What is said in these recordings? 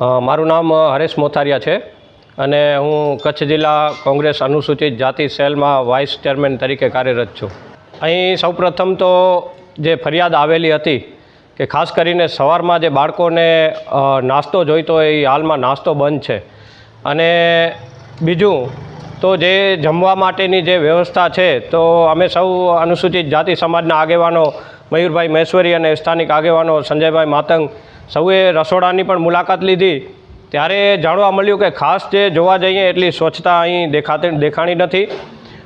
મારું નામ હરેશ મોથારિયા છે અને હું કચ્છ જિલ્લા કોંગ્રેસ અનુસૂચિત જાતિ સેલમાં વાઇસ ચેરમેન તરીકે કાર્યરત છું. અહીં સૌપ્રથમ તો જે ફરિયાદ આવેલી હતી કે ખાસ કરીને સવારમાં જે બાળકોને નાસ્તો જોઈતો હોય એ હાલમાં નાસ્તો બંધ છે. અને બીજું તો જે જમવા માટેની જે વ્યવસ્થા છે તો અમે સૌ અનુસૂચિત જાતિ સમાજના આગેવાનો મયુરભાઈ મહેશ્વરી અને સ્થાનિક આગેવાનો સંજયભાઈ માતંગ સૌએ રસોડાની પણ મુલાકાત લીધી. ત્યારે જાણવા મળ્યું કે ખાસ જે જોવા જઈએ એટલી સ્વચ્છતા અહીં દેખાતી, દેખાણી નથી.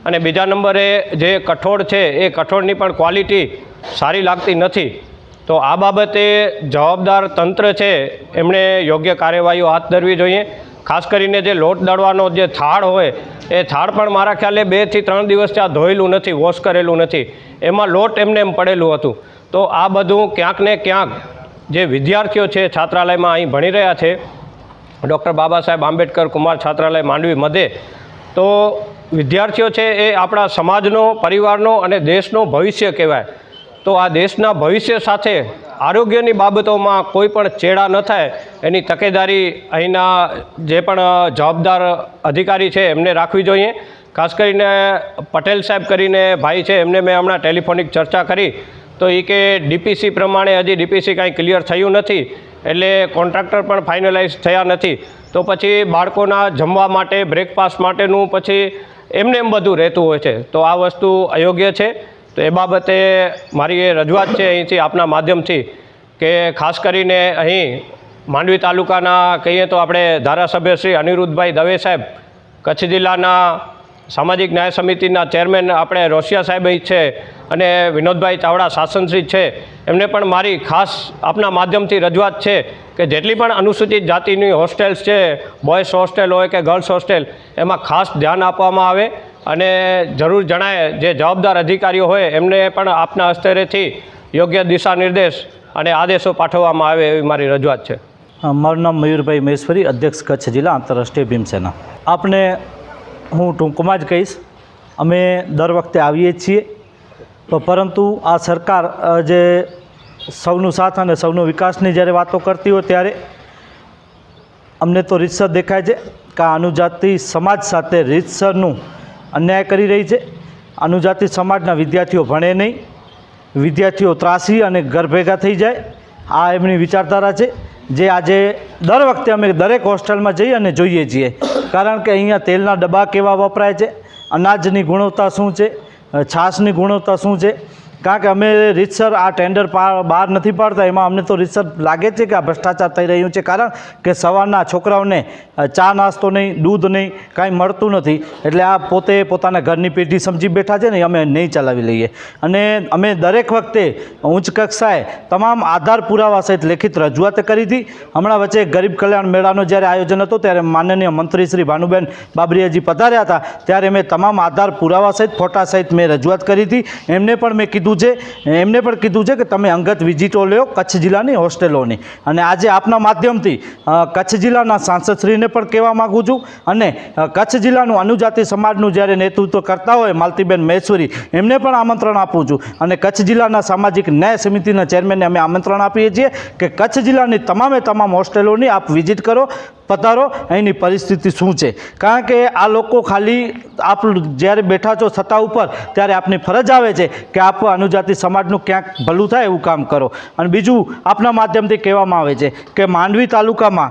અને બીજા નંબરે જે કઠોળ છે, એ કઠોળની પણ ક્વોલિટી સારી લાગતી નથી. તો આ બાબતે જવાબદાર તંત્ર છે, એમણે યોગ્ય કાર્યવાહીઓ હાથ ધરવી જોઈએ. ખાસ કરીને જે લોટ દળવાનો જે થાળ હોય, એ થાળ પણ મારા ખ્યાલે બેથી ત્રણ દિવસ ત્યાં ધોયેલું નથી, વોશ કરેલું નથી. એમાં લોટ એમને એમ પડેલું હતું. તો આ બધું ક્યાંક ને ક્યાંક જે વિદ્યાર્થીઓ છે છાત્રાલયમાં અહીં ભણી રહ્યા છે, ડૉક્ટર બાબા સાહેબ આંબેડકર, કુમાર છાત્રાલય, માંડવી મધે તો વિદ્યાર્થીઓ છે એ આપણા સમાજનો, પરિવારનો અને દેશનો ભવિષ્ય કહેવાય. તો આ દેશના ભવિષ્ય સાથે આરોગ્યની બાબતોમાં કોઈ પણ ચેડા ન થાય, એની તકેદારી અહીંના જે પણ જવાબદાર અધિકારી છે એમને રાખવી જોઈએ. ખાસ કરીને પટેલ સાહેબ કરીને ભાઈ છે એમને મેં હમણાં ટેલિફોનિક ચર્ચા કરી. તો એ કે ડીપીસી પ્રમાણે હજી ડીપીસી કાંઈ ક્લિયર થયું નથી, એટલે કોન્ટ્રાક્ટર પણ ફાઇનલાઇઝ થયા નથી. તો પછી બાળકોના જમવા માટે બ્રેકફાસ્ટ માટેનું પછી એમને એમ બધું રહેતું હોય છે. તો આ વસ્તુ અયોગ્ય છે. તો એ બાબતે મારી એ રજૂઆત છે અહીંથી આપના માધ્યમથી કે ખાસ કરીને અહીં માંડવી તાલુકાના કહીએ તો આપણે ધારાસભ્ય શ્રી અનિરુદ્ધભાઈ દવે સાહેબ, કચ્છ જિલ્લાના સામાજિક ન્યાય સમિતિના ચેરમેન આપણે રોશિયા સાહેબ છે અને વિનોદભાઈ ચાવડા શાસનશ્રી છે. એમને પણ મારી ખાસ આપના માધ્યમથી રજૂઆત છે કે જેટલી પણ અનુસૂચિત જાતિની હોસ્ટેલ્સ છે, બોયઝ હોસ્ટેલ હોય કે ગર્લ્સ હોસ્ટેલ, એમાં ખાસ ધ્યાન આપવામાં આવે અને જરૂર જણાય જે જવાબદાર અધિકારીઓ હોય એમને પણ આપના હસ્તરેથી યોગ્ય દિશા નિર્દેશ અને આદેશો પાઠવવામાં આવે એવી મારી રજૂઆત છે. મારું નામ મયુરભાઈ મહેશ્વરી અધ્યક્ષ કચ્છ જિલ્લા આંતરરાષ્ટ્રીય ભીમસેના. આપને હું ટૂંકમાં જ કહીશ, અમે દર વખતે આવીએ છીએ. તો પરંતુ આ સરકાર જે સૌનું સાથ અને સૌનો વિકાસની જ્યારે વાતો કરતી હોય ત્યારે અમને તો રીતસર દેખાય છે કે અનુજાતિ સમાજ સાથે રીતસરનું અન્યાય કરી રહી છે. અનુજાતિ સમાજના વિદ્યાર્થીઓ ભણે નહીં. વિદ્યાર્થીઓ ત્રાસી અને ઘર ભેગા થઈ જાય. આ એમની વિચારધારા છે. જે આજે દર વખતે અમે દરેક હોસ્ટેલમાં જઈ અને જોઈએ છીએ. કારણ કે અહીંયા તેલના ડબ્બા કેવા વપરાય છે, અનાજની ગુણવત્તા શું છે, છાશની ગુણવત્તા શું છે કારણ કે અમે રીતસર આ ટેન્ડર બહાર નથી પાડતા, એમાં અમને તો રીતસર લાગે છે કે આ ભ્રષ્ટાચાર થઈ રહ્યું છે. કારણ કે સવારના છોકરાઓને ચા નાસ્તો નહીં, દૂધ નહીં, કાંઈ મળતું નથી. એટલે આ પોતે પોતાના ઘરની પેઢી સમજી બેઠા છે ને અમે નહીં ચલાવી લઈએ. અને અમે દરેક વખતે ઉચ્ચ કક્ષાએ તમામ આધાર પુરાવા સહિત લેખિત રજૂઆત કરી હતી. હમણાં વચ્ચે ગરીબ કલ્યાણ મેળાનો જ્યારે આયોજન હતો, ત્યારે માનનીય મંત્રી શ્રી ભાનુબેન બાબરીયાજી પધાર્યા હતા. ત્યારે મેં તમામ આધાર પુરાવા સહિત, ફોટા સહિત મેં રજૂઆત કરી હતી. એમને પણ મેં કીધું છે, એમને પણ કીધું છે કે તમે અંગત વિઝિટો લ્યો કચ્છ જિલ્લાની હોસ્ટેલોની. અને આજે આપના માધ્યમથી કચ્છ જિલ્લાના સાંસદશ્રીને પણ કહેવા માગું છું અને કચ્છ જિલ્લાનું અનુજાતિ સમાજનું જ્યારે નેતૃત્વ કરતા હોય માલતીબેન મહેશ્વરી, એમને પણ આમંત્રણ આપું છું. અને કચ્છ જિલ્લાના સામાજિક ન્યાય સમિતિના ચેરમેનને અમે આમંત્રણ આપીએ છીએ કે કચ્છ જિલ્લાની તમામે તમામ હોસ્ટેલોની આપ વિઝિટ કરો, પધારો, અહીંની પરિસ્થિતિ શું છે. કારણ કે આ લોકો ખાલી આપ જ્યારે બેઠા છો સત્તા ઉપર, ત્યારે આપની ફરજ આવે છે કે આપ અનુજાતિ સમાજનું ક્યાંક ભલું થાય એવું કામ કરો. અને બીજું આપના માધ્યમથી કહેવામાં આવે છે કે માંડવી તાલુકામાં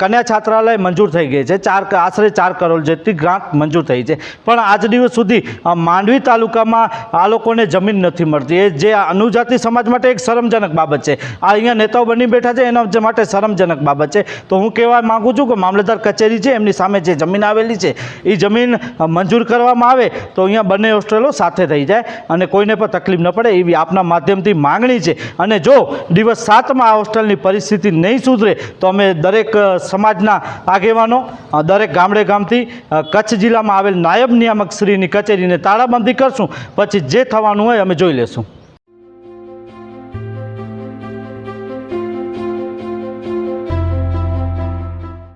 કન્યા છાત્રાલય મંજૂર થઈ ગઈ છે. ચાર આશરે ચાર કરોડ જેટલી ગ્રાન્ટ મંજૂર થઈ છે. પણ આજ દિવસ સુધી માંડવી તાલુકામાં આ લોકોને જમીન નથી મળતી. એ જે અનુજાતિ સમાજ માટે એક શરમજનક બાબત છે. આ અહીંયા નેતાઓ બની બેઠા છે, એના માટે શરમજનક બાબત છે. તો હું કહેવા માગું છું કે મામલતદાર કચેરી છે, એમની સામે જે જમીન આવેલી છે એ જમીન મંજૂર કરવામાં આવે તો અહીંયા બંને હોસ્ટેલો સાથે થઈ જાય અને કોઈને પણ તકલીફ ન પડે એવી આપના માધ્યમથી માંગણી છે. અને જો દિવસ સાતમાં આ હોસ્ટેલની પરિસ્થિતિ નહીં સુધરે, તો અમે દરેક સમાજના આગેવાનો દરેક ગામડે ગામથી કચ્છ જિલ્લામાં આવેલ નાયબ નિયામક શ્રીની કચેરીને તાળાબંધી કરશું. પછી જે થવાનું હોય અમે જોઈ લેશું.